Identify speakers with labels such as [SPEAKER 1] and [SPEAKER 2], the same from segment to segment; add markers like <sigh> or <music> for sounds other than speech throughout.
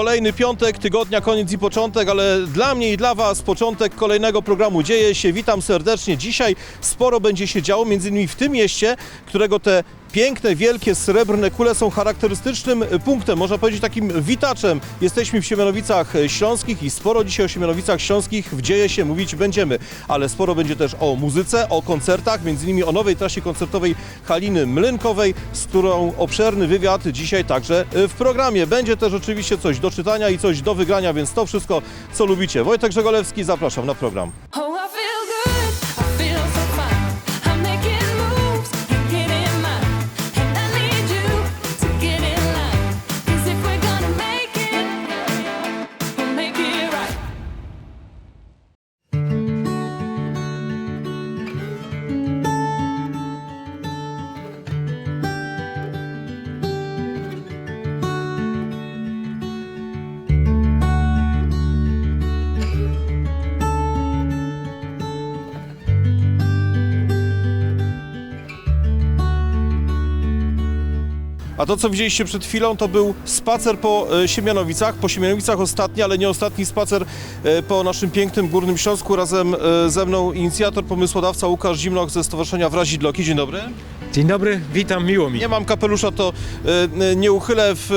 [SPEAKER 1] Kolejny piątek tygodnia, koniec i początek, ale dla mnie i dla Was początek kolejnego programu dzieje się. Witam serdecznie. Dzisiaj sporo będzie się działo, między innymi w tym mieście, którego te piękne, wielkie, srebrne kule są charakterystycznym punktem, można powiedzieć takim witaczem. Jesteśmy w Siemianowicach Śląskich i sporo dzisiaj o Siemianowicach Śląskich w dzieje się mówić będziemy, ale sporo będzie też o muzyce, o koncertach, między innymi o nowej trasie koncertowej Haliny Mlynkowej, z którą obszerny wywiad dzisiaj także w programie. Będzie też oczywiście coś do czytania i coś do wygrania, więc to wszystko, co lubicie. Wojtek Żegolewski, zapraszam na program. A to, co widzieliście przed chwilą, to był spacer po e, Siemianowicach. Po Siemianowicach ostatni, ale nie ostatni spacer e, po naszym pięknym Górnym Śląsku. Razem e, ze mną inicjator, pomysłodawca Łukasz Zimnoch ze Stowarzyszenia Wrazidloki. Dzień dobry.
[SPEAKER 2] Dzień dobry, witam, miło mi.
[SPEAKER 1] Nie mam kapelusza, to nie uchylę w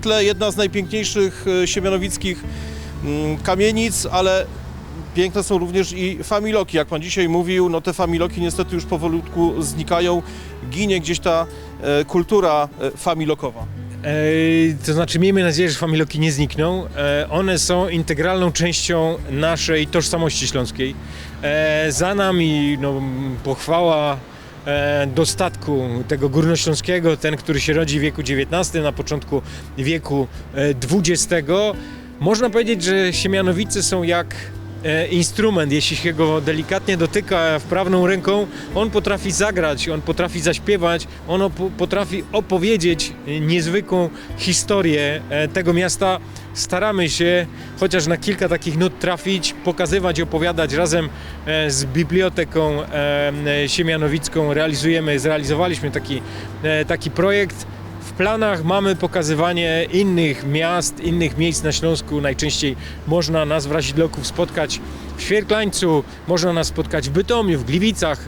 [SPEAKER 1] tle jedna z najpiękniejszych siemianowickich kamienic, ale piękne są również i familoki. Jak pan dzisiaj mówił, no te familoki niestety już powolutku znikają. Ginie gdzieś ta e, kultura e, familokowa.
[SPEAKER 2] E, to znaczy, miejmy nadzieję, że familoki nie znikną. E, one są integralną częścią naszej tożsamości śląskiej. E, za nami no, pochwała e, dostatku tego górnośląskiego, ten, który się rodzi w wieku XIX, na początku wieku e, XX. Można powiedzieć, że Siemianowice są jak e, instrument, jeśli się go delikatnie dotyka wprawną ręką, on potrafi zagrać, on potrafi zaśpiewać, on potrafi opowiedzieć e, niezwykłą historię e, tego miasta. Staramy się chociaż na kilka takich nut trafić, pokazywać, opowiadać razem e, z biblioteką e, e, siemianowicką. Realizujemy, zrealizowaliśmy taki, e, taki projekt. W planach mamy pokazywanie innych miast, innych miejsc na Śląsku. Najczęściej można nas w Razidloków spotkać w Świerklańcu, można nas spotkać w Bytomiu, w Gliwicach,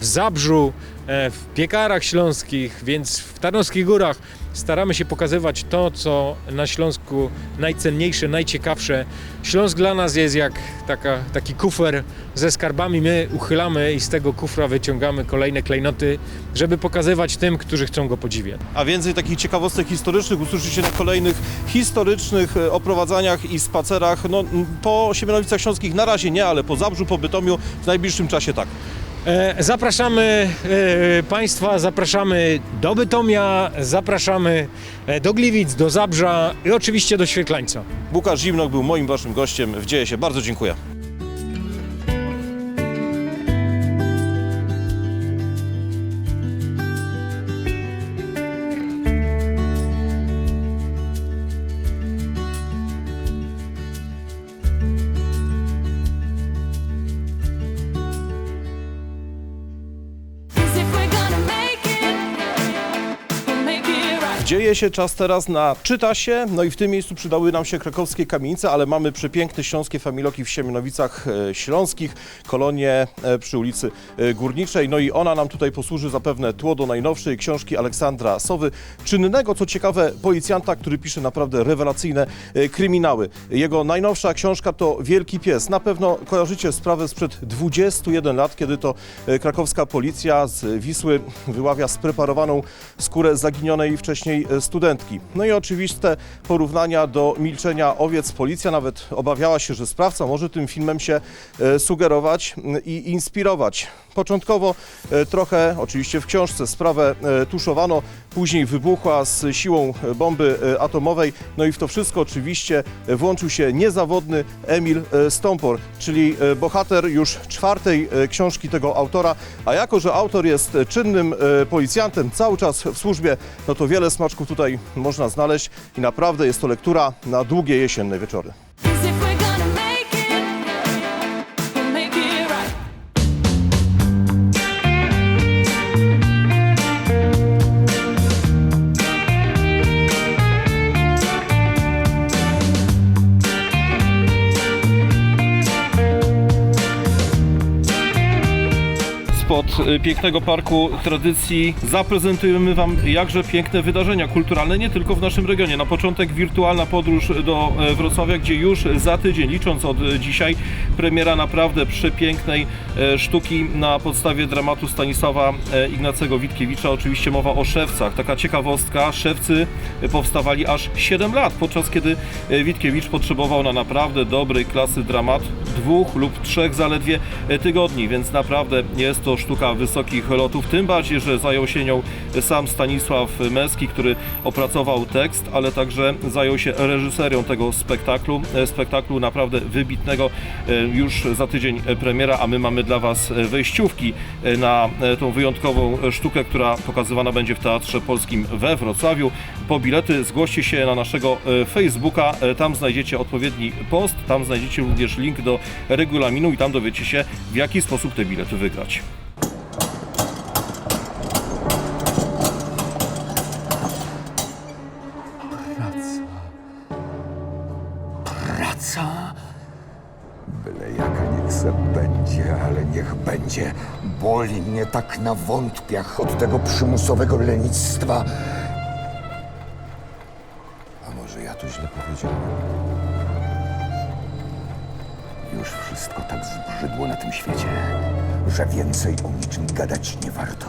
[SPEAKER 2] w Zabrzu, e, w Piekarach Śląskich, więc w Tarnowskich Górach staramy się pokazywać to, co na Śląsku najcenniejsze, najciekawsze. Śląsk dla nas jest jak taka, taki kufer ze skarbami. My uchylamy i z tego kufra wyciągamy kolejne klejnoty, żeby pokazywać tym, którzy chcą go podziwiać.
[SPEAKER 1] A więcej takich ciekawostek historycznych usłyszycie na kolejnych historycznych e, oprowadzaniach i spacerach. No, po Siemianowicach Śląskich na razie nie, ale po Zabrzu, po Bytomiu w najbliższym czasie tak.
[SPEAKER 2] E, Zapraszamy e, Państwa, zapraszamy do Bytomia, zapraszamy e, do Gliwic, do Zabrza i oczywiście do Świetlańca.
[SPEAKER 1] Łukasz Zimnok był moim waszym gościem w Dzieje się. Bardzo dziękuję. Dzieje się czas teraz na czyta się, no i w tym miejscu przydały nam się krakowskie kamienice, ale mamy przepiękne śląskie familoki w Siemianowicach e, Śląskich, kolonie e, przy ulicy e, Górniczej, no i ona nam tutaj posłuży zapewne tło do najnowszej książki Aleksandra Sowy, czynnego, co ciekawe, policjanta, który pisze naprawdę rewelacyjne kryminały. Jego najnowsza książka to Wielki Pies. Na pewno kojarzycie sprawę sprzed 21 lat, kiedy to krakowska policja z Wisły wyławia spreparowaną skórę zaginionej wcześniej studentki. No i oczywiste porównania do milczenia owiec. Policja nawet obawiała się, że sprawca może tym filmem się e, sugerować i inspirować. Początkowo e, trochę, oczywiście w książce, sprawę e, tuszowano, później wybuchła z siłą bomby e, atomowej. No i w to wszystko oczywiście włączył się niezawodny Emil Stompor, czyli bohater już czwartej książki tego autora. A jako, że autor jest czynnym policjantem, cały czas w służbie, no to wiele smaczków tutaj można znaleźć i naprawdę jest to lektura na długie jesienne wieczory. Pięknego parku tradycji zaprezentujemy Wam jakże piękne wydarzenia kulturalne, nie tylko w naszym regionie. Na początek wirtualna podróż do e, Wrocławia, gdzie już za tydzień, licząc od e, dzisiaj, premiera naprawdę przepięknej e, sztuki na podstawie dramatu Stanisława Ignacego Witkiewicza. Oczywiście mowa o szewcach. Taka ciekawostka, szewcy powstawali aż 7 lat, podczas kiedy Witkiewicz potrzebował na naprawdę dobrej klasy dramat dwóch lub trzech zaledwie tygodni, więc naprawdę jest to sztuka wysokich lotów, tym bardziej, że zajął się nią sam Stanisław Meski, który opracował tekst, ale także zajął się reżyserią tego spektaklu, e, spektaklu naprawdę wybitnego, e, już za tydzień premiera, a my mamy dla Was wejściówki e, na tą wyjątkową sztukę, która pokazywana będzie w Teatrze Polskim we Wrocławiu. Po bilety zgłoście się na naszego Facebooka, tam znajdziecie odpowiedni post, tam znajdziecie również link do regulaminu i tam dowiecie się w jaki sposób te bilety wygrać.
[SPEAKER 3] Boli mnie tak na wątpiach od tego przymusowego lenistwa. A może ja to źle powiedziałem? Już wszystko tak zbrzydło na tym świecie, że więcej o niczym gadać nie warto.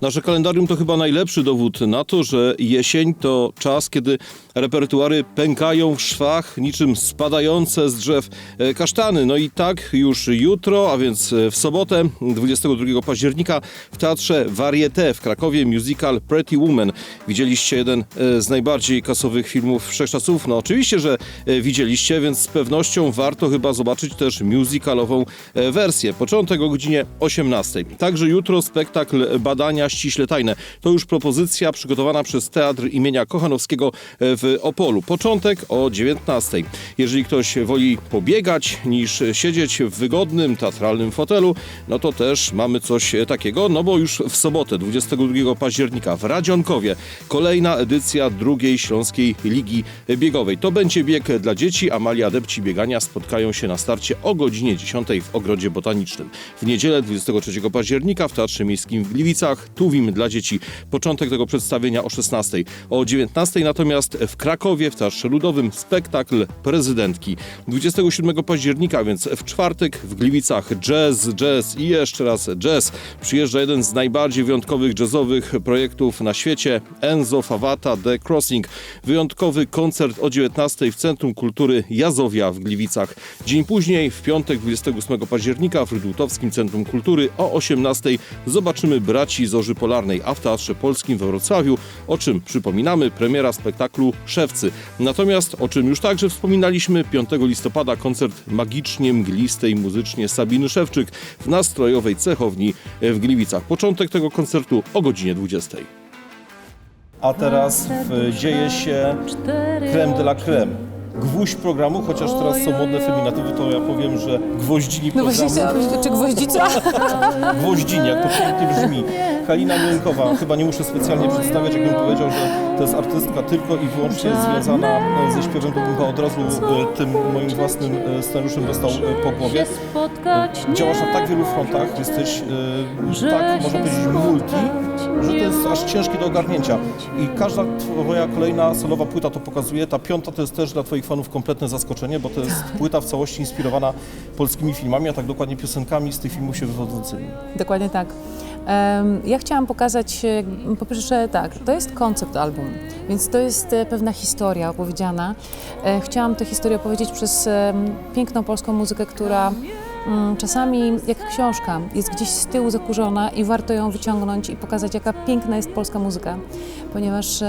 [SPEAKER 1] Nasze kalendarium to chyba najlepszy dowód na to, że jesień to czas, kiedy repertuary pękają w szwach, niczym spadające z drzew e, kasztany. No i tak już jutro, a więc e, w sobotę, 22 października w Teatrze Varieté w Krakowie musical Pretty Woman. Widzieliście jeden e, z najbardziej kasowych filmów wszechczasów? No oczywiście, że widzieliście, więc z pewnością warto chyba zobaczyć też musicalową wersję. Początek o godzinie 18. Także jutro spektakl Badania ściśle tajne. To już propozycja przygotowana przez Teatr imienia Kochanowskiego e, w Opolu. Początek o 19. Jeżeli ktoś woli pobiegać niż siedzieć w wygodnym teatralnym fotelu, no to też mamy coś takiego, no bo już w sobotę 22 października w Radzionkowie kolejna edycja drugiej Śląskiej Ligi Biegowej. To będzie bieg dla dzieci, a mali adepci biegania spotkają się na starcie o godzinie 10 w Ogrodzie Botanicznym. W niedzielę 23 października w Teatrze Miejskim w Gliwicach Tuwim dla dzieci. Początek tego przedstawienia o 16. O 19 natomiast w Krakowie w Teatrze Ludowym spektakl prezydentki. 27 października, więc w czwartek w Gliwicach jazz, jazz i jeszcze raz jazz. Przyjeżdża jeden z najbardziej wyjątkowych jazzowych projektów na świecie Enzo Favata The Crossing. Wyjątkowy koncert o 19 w Centrum Kultury Jazowia w Gliwicach. Dzień później, w piątek 28 października w Rydłutowskim Centrum Kultury o 18 zobaczymy braci Zorzy Polarnej, a w Teatrze Polskim we Wrocławiu, o czym przypominamy, premiera spektaklu Szewcy. Natomiast, o czym już także wspominaliśmy, 5 listopada koncert magicznie mglistej muzycznie Sabiny Szewczyk w nastrojowej cechowni w Gliwicach. Początek tego koncertu o godzinie 20. A teraz w, dzieje się creme de la creme. Gwóźdź programu, chociaż teraz są modne feminatywy, to ja powiem, że gwoździni
[SPEAKER 4] No
[SPEAKER 1] programu.
[SPEAKER 4] właśnie chciałam powiedzieć, czy gwoździca?
[SPEAKER 1] Gwoździni, jak to pięknie brzmi. <laughs> Halina Miękowa, chyba nie muszę specjalnie przedstawiać, jakbym powiedział, że to jest artystka tylko i wyłącznie związana e, ze śpiewem, to bym chyba od razu e, tym moim własnym e, scenariuszem dostał po głowie. Działasz na tak wielu frontach, jesteś tak, można powiedzieć, multi, że to jest aż ciężkie do ogarnięcia. I każda twoja kolejna solowa płyta to pokazuje. Ta piąta to jest też dla twoich fanów kompletne zaskoczenie, bo to jest płyta w całości inspirowana polskimi filmami, a tak dokładnie piosenkami z tych filmów się wywodzącymi.
[SPEAKER 4] Dokładnie tak. Ja chciałam pokazać, e, po pierwsze tak, to jest koncept album, więc to jest e, pewna historia opowiedziana. E, Chciałam tę historię opowiedzieć przez piękną polską muzykę, która mm, czasami jak książka jest gdzieś z tyłu zakurzona i warto ją wyciągnąć i pokazać, jaka piękna jest polska muzyka, ponieważ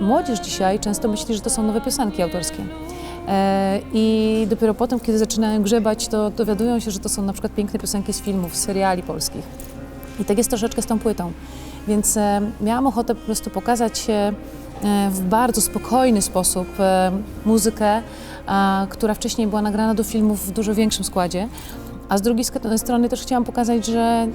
[SPEAKER 4] młodzież dzisiaj często myśli, że to są nowe piosenki autorskie. I dopiero potem, kiedy zaczynają grzebać, to dowiadują się, że to są na przykład piękne piosenki z filmów, z seriali polskich. I tak jest troszeczkę z tą płytą. Więc e, miałam ochotę po prostu pokazać e, w bardzo spokojny sposób e, muzykę, a, która wcześniej była nagrana do filmów w dużo większym składzie. A z drugiej strony też chciałam pokazać, że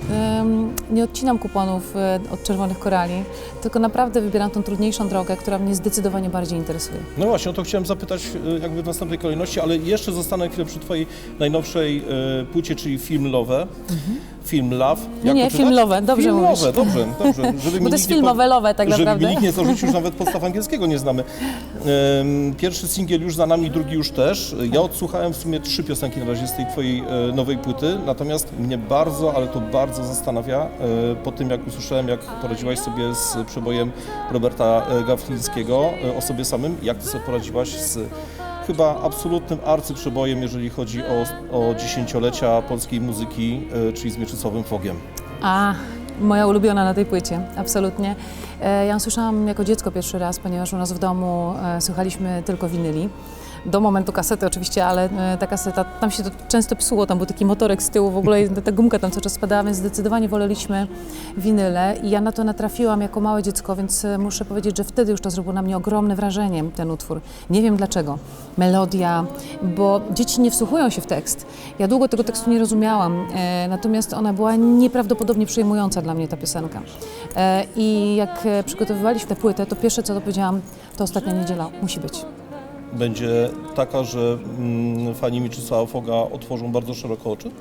[SPEAKER 4] nie odcinam kuponów e, od czerwonych korali, tylko naprawdę wybieram tą trudniejszą drogę, która mnie zdecydowanie bardziej interesuje.
[SPEAKER 1] No właśnie, o to chciałem zapytać e, jakby w następnej kolejności, ale jeszcze zostanę chwilę przy twojej najnowszej e, płycie, czyli film Love. Film Love.
[SPEAKER 4] Nie, nie, film? Love, dobrze
[SPEAKER 1] film
[SPEAKER 4] mówisz.
[SPEAKER 1] Love, dobrze, dobrze. <laughs> Żeby
[SPEAKER 4] Bo to jest
[SPEAKER 1] nie po-
[SPEAKER 4] filmowe love tak
[SPEAKER 1] Żeby
[SPEAKER 4] naprawdę.
[SPEAKER 1] mi nikt nie zarzucił, już <laughs> nawet podstaw angielskiego nie znamy. Pierwszy singiel już za nami, drugi już też. Ja odsłuchałem w sumie trzy piosenki na razie z tej twojej e, nowej płyty, natomiast mnie bardzo, ale to bardzo zastanawia e, po tym, jak usłyszałem, jak poradziłaś sobie z przebojem Roberta e, Gawlińskiego o sobie samym, jak ty sobie poradziłaś z chyba absolutnym arcyprzebojem, jeżeli chodzi o, o dziesięciolecia polskiej muzyki, e, czyli z Mieczysławem Fogiem.
[SPEAKER 4] A, moja ulubiona na tej płycie, absolutnie. E, Ja ją słyszałam jako dziecko pierwszy raz, ponieważ u nas w domu e, słuchaliśmy tylko winyli. Do momentu kasety oczywiście, ale e, ta kaseta, tam się to często psuło, tam był taki motorek z tyłu, w ogóle ta gumka tam cały czas spadała, więc zdecydowanie woleliśmy winyle i ja na to natrafiłam jako małe dziecko, więc e, muszę powiedzieć, że wtedy już to zrobiło na mnie ogromne wrażenie, ten utwór. Nie wiem dlaczego. Melodia, bo dzieci nie wsłuchują się w tekst. Ja długo tego tekstu nie rozumiałam, e, natomiast ona była nieprawdopodobnie przejmująca dla mnie, ta piosenka. E, I jak e, przygotowywaliśmy tę płytę, to pierwsze co to powiedziałam, to ostatnia niedziela, musi być.
[SPEAKER 1] Będzie taka, że mm, fani Mieczysława Foga otworzą bardzo szeroko oczy?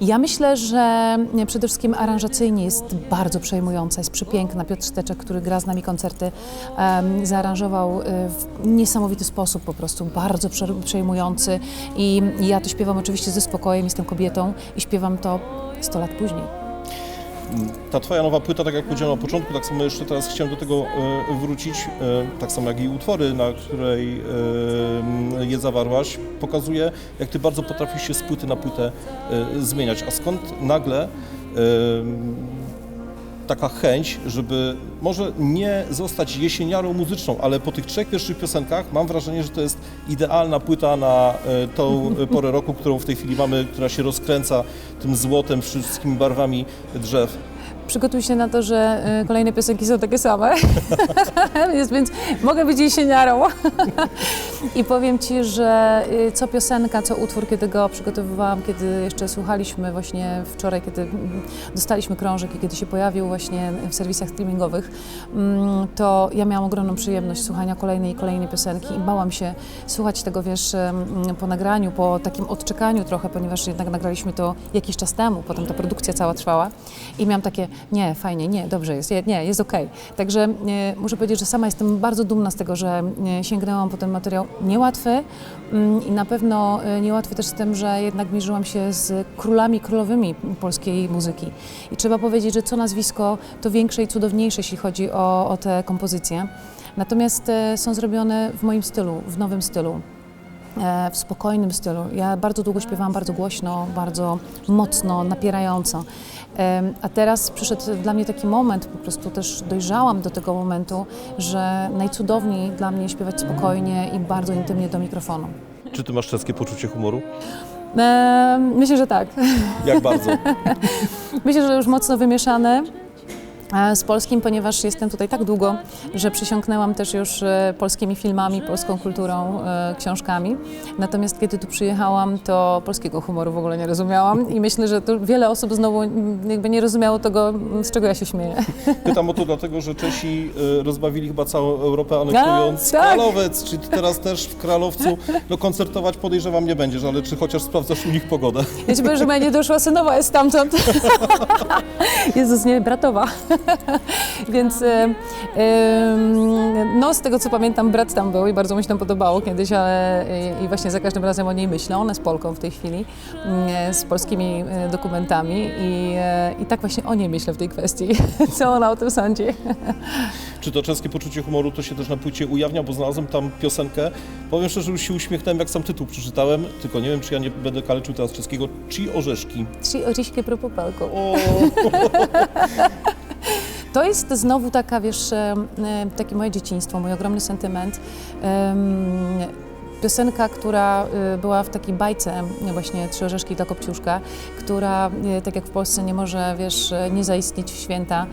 [SPEAKER 4] Ja myślę, że przede wszystkim aranżacyjnie jest bardzo przejmująca, jest przepiękna. Piotr Steczek, który gra z nami koncerty, em, zaaranżował y, w niesamowity sposób, po prostu bardzo prze- przejmujący. I ja to śpiewam oczywiście ze spokojem, jestem kobietą i śpiewam to 100 lat później.
[SPEAKER 1] Ta twoja nowa płyta, tak jak powiedziałem na początku, tak samo jeszcze teraz chciałem do tego e, wrócić, e, tak samo jak i utwory, na której e, je zawarłaś, pokazuje, jak ty bardzo potrafisz się z płyty na płytę zmieniać. A skąd nagle taka chęć, żeby może nie zostać jesieniarą muzyczną, ale po tych trzech pierwszych piosenkach mam wrażenie, że to jest idealna płyta na e, tą <laughs> porę roku, którą w tej chwili mamy, która się rozkręca tym złotem, wszystkimi barwami drzew.
[SPEAKER 4] Przygotuj się na to, że y, kolejne piosenki są takie same, <laughs> <laughs> więc mogę być jesieniarą. I powiem Ci, że y, co piosenka, co utwór, kiedy go przygotowywałam, kiedy jeszcze słuchaliśmy właśnie wczoraj, kiedy mm, dostaliśmy krążek i kiedy się pojawił właśnie w serwisach streamingowych, mm, to ja miałam ogromną przyjemność słuchania kolejnej i kolejnej piosenki i bałam się słuchać tego, wiesz, po nagraniu, po takim odczekaniu trochę, ponieważ jednak nagraliśmy to jakiś czas temu, potem ta produkcja cała trwała i miałam takie, nie, fajnie, nie, dobrze jest, je- nie, jest okej. Także e, muszę powiedzieć, że sama jestem bardzo dumna z tego, że e, sięgnęłam po ten materiał niełatwy mm, i na pewno e, niełatwy też z tym, że jednak mierzyłam się z królami, królowymi polskiej muzyki. I trzeba powiedzieć, że co nazwisko to większe i cudowniejsze, jeśli chodzi o, o te kompozycje. Natomiast e, są zrobione w moim stylu, w nowym stylu w spokojnym stylu. Ja bardzo długo śpiewałam bardzo głośno, bardzo mocno, napierająco. A teraz przyszedł dla mnie taki moment, po prostu też dojrzałam do tego momentu, że najcudowniej dla mnie śpiewać spokojnie i bardzo intymnie do mikrofonu.
[SPEAKER 1] Czy ty masz czeskie poczucie humoru?
[SPEAKER 4] Myślę, że tak.
[SPEAKER 1] Jak bardzo? <laughs>
[SPEAKER 4] Myślę, że już mocno wymieszane e, z polskim, ponieważ jestem tutaj tak długo, że przysiągnęłam też już e, polskimi filmami, polską kulturą, e, książkami. Natomiast kiedy tu przyjechałam, to polskiego humoru w ogóle nie rozumiałam i myślę, że tu wiele osób znowu jakby nie rozumiało tego, z czego ja się śmieję. <laughs>
[SPEAKER 1] Pytam o to dlatego, że Czesi rozbawili chyba całą Europę anektując
[SPEAKER 4] A, tak.
[SPEAKER 1] Kralowiec. Czy ty teraz też w Kralowcu no, koncertować podejrzewam nie będziesz, ale czy chociaż sprawdzasz u nich pogodę?
[SPEAKER 4] Ja ci powiem, że moja niedoszła synowa jest stamtąd. <laughs> <laughs> Jezus, nie, bratowa. <laughs> Więc e, no, z tego co pamiętam, brat tam był i bardzo mi się tam podobało kiedyś, ale i, i właśnie za każdym razem o niej myślę. Ona jest Polką w tej chwili, mm, z polskimi e, dokumentami i, e, i tak właśnie o niej myślę w tej kwestii. <laughs> Co ona o tym sądzi? <laughs>
[SPEAKER 1] Czy to czeskie poczucie humoru to się też na płycie ujawnia, bo znalazłem tam piosenkę. Powiem szczerze, już się uśmiechnąłem, jak sam tytuł przeczytałem, tylko nie wiem, czy ja nie będę kaleczył teraz czeskiego. Ci orzeszki.
[SPEAKER 4] Trzy orzeszki pro popelko.
[SPEAKER 1] O, <laughs>
[SPEAKER 4] To jest znowu taka, wiesz, takie moje dzieciństwo, mój ogromny sentyment. Piosenka, która y, była w takiej bajce, właśnie Trzy orzeszki dla Kopciuszka, która, y, tak jak w Polsce nie może, wiesz, e, nie zaistnieć w święta,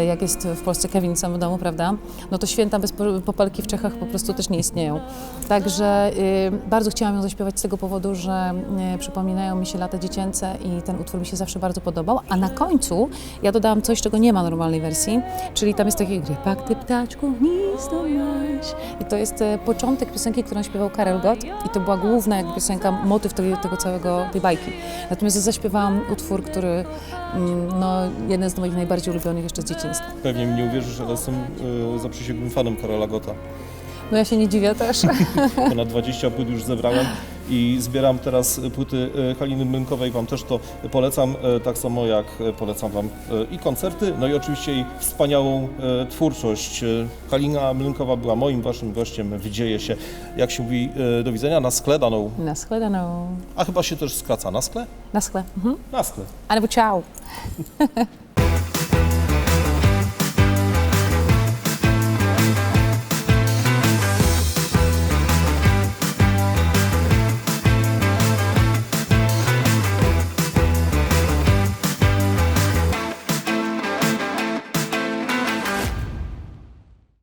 [SPEAKER 4] y, jak jest w Polsce Kevin sam w domu, prawda? No to święta bez po- popelki w Czechach po prostu też nie istnieją. Także y, bardzo chciałam ją zaśpiewać z tego powodu, że y, przypominają mi się lata dziecięce i ten utwór mi się zawsze bardzo podobał. A na końcu ja dodałam coś, czego nie ma normalnej wersji, czyli tam jest takie grypak, ty ptaczku, nic do mnie I to jest początek piosenki, którą śpiewał Karel Gott i to była główna jakby piosenka, motyw tego, tego całego, tej bajki. Natomiast ja zaśpiewałam utwór, który, mm, no, jeden z moich najbardziej ulubionych jeszcze z dzieciństwa.
[SPEAKER 1] Pewnie mi nie uwierzysz, ale jestem e, zaprzysięgłym fanem Karola Gota.
[SPEAKER 4] No ja się nie dziwię też. <laughs>
[SPEAKER 1] Ponad 20 płyt już zebrałem i zbieram teraz płyty e, Haliny Mlynkowej. Wam też to polecam, e, tak samo jak e, polecam Wam i koncerty, no i oczywiście jej wspaniałą twórczość. Halina Mlynkowa była moim, Waszym gościem w Dzieje się, jak się mówi, do widzenia, na skledaną,
[SPEAKER 4] Na skledaną.
[SPEAKER 1] a chyba się też skraca, na skle?
[SPEAKER 4] Na skle. Mhm.
[SPEAKER 1] Na skle.
[SPEAKER 4] Ale ciao. <laughs>